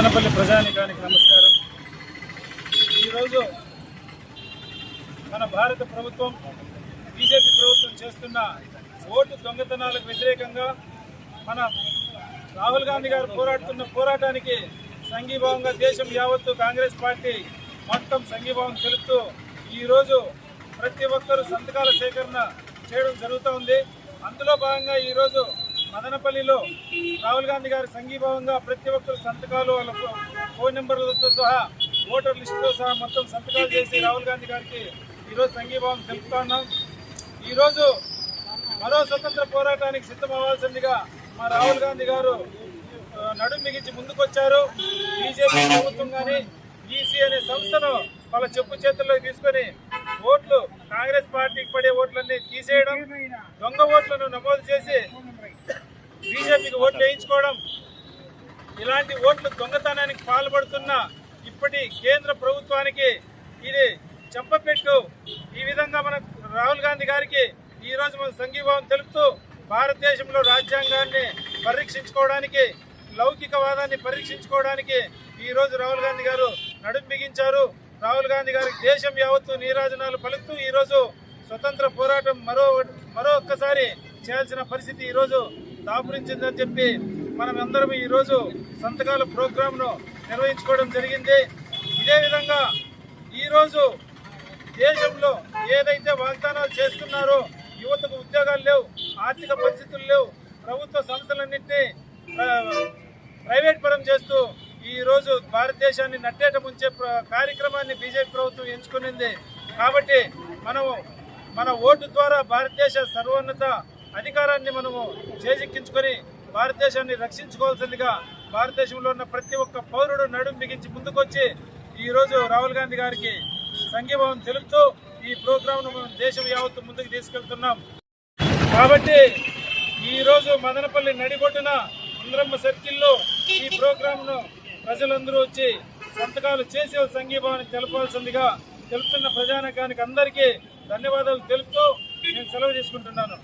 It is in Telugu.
అనపల్లి ప్రజానికానికి నమస్కారం. ఈరోజు మన భారత ప్రభుత్వం బీజేపీ ప్రభుత్వం చేస్తున్న ఓటు దొంగతనాలకు వ్యతిరేకంగా మన రాహుల్ గాంధీ గారు పోరాడుతున్న పోరాటానికి సంఘీభావంగా దేశం యావత్తు కాంగ్రెస్ పార్టీ మొత్తం సంఘీభావం తెలుపుతూ ఈరోజు ప్రతి ఒక్కరూ సంతకాల సేకరణ చేయడం జరుగుతూ ఉంది. అందులో భాగంగా ఈరోజు మదనపల్లిలో రాహుల్ గాంధీ గారి సంఘీభావంగా ప్రతి ఒక్కరు సంతకాలు వాళ్ళ ఫోన్ నెంబర్లతో సహా ఓటర్ లిస్టుతో సహా మొత్తం సంతకాలు చేసి రాహుల్ గాంధీ గారికి ఈరోజు సంఘీభావం తెలుపుతా ఉన్నాం. ఈరోజు మరో స్వతంత్ర పోరాటానికి సిద్ధం అవ్వాల్సిందిగా మా రాహుల్ గాంధీ గారు నడుం బిగించి ముందుకొచ్చారు. బీజేపీ ప్రభుత్వం కానీ ఈసీ అనే సంస్థను వాళ్ళ చెప్పు చేతుల్లో తీసుకొని ఓట్లు కాంగ్రెస్ పార్టీకి పడే ఓట్లన్నీ తీసేయడం దొంగ ఓట్లను నమోదు చేసి బీజేపీకి ఇలాంటి ఓట్లు దొంగతనానికి పాల్పడుతున్న ఇప్పటి కేంద్ర ప్రభుత్వానికి ఇది చెంపపెట్టు. ఈ విధంగా మన రాహుల్ గాంధీ గారికి ఈ రోజు మన సంఘీభావం తెలుపుతూ భారతదేశంలో రాజ్యాంగాన్ని పరీక్షించుకోవడానికి లౌకికవాదాన్ని పరీక్షించుకోవడానికి ఈరోజు రాహుల్ గాంధీ గారు నడుం బిగించారు. రాహుల్ గాంధీ గారికి దేశం యావత్తు నీరాజనాలు పలుకుతూ ఈరోజు స్వతంత్ర పోరాటం మరో మరో ఒక్కసారి చేయాల్సిన పరిస్థితి ఈరోజు దాపురించిందని చెప్పి మనం అందరం ఈరోజు సంతకాల ప్రోగ్రాంను నిర్వహించుకోవడం జరిగింది. ఇదే విధంగా ఈరోజు దేశంలో ఏదైతే వాగ్దానాలు చేస్తున్నారో యువతకు ఉద్యోగాలు లేవు ఆర్థిక పరిస్థితులు లేవు ప్రభుత్వ సంస్థలన్నింటినీ ప్రైవేట్ పరం చేస్తూ ఈరోజు భారతదేశాన్ని నట్టేట ముంచే కార్యక్రమాన్ని బీజేపీ ప్రభుత్వం ఎంచుకునింది. కాబట్టి మనము మన ఓటు ద్వారా భారతదేశ సర్వోన్నత అధికారాన్ని మనము చేజిక్కించుకొని భారతదేశాన్ని రక్షించుకోవాల్సిందిగా భారతదేశంలో ఉన్న ప్రతి ఒక్క పౌరుడు నడుం బిగించి ముందుకొచ్చి ఈరోజు రాహుల్ గాంధీ గారికి సంఘీభావం తెలుపుతూ ఈ ప్రోగ్రాంను మనం దేశం యావత్తు ముందుకు తీసుకెళ్తున్నాం. కాబట్టి ఈరోజు మదనపల్లి నడిబొడ్డున ఇంద్రమ్మ సర్కిల్లో ఈ ప్రోగ్రాంను ప్రజలందరూ వచ్చి సంతకాలు చేసి సంఘీభావాన్ని తెలపాల్సిందిగా తెలుపుతున్న ప్రజానకానికి అందరికీ ధన్యవాదాలు తెలుపుతూ నేను సెలవు తీసుకుంటున్నాను.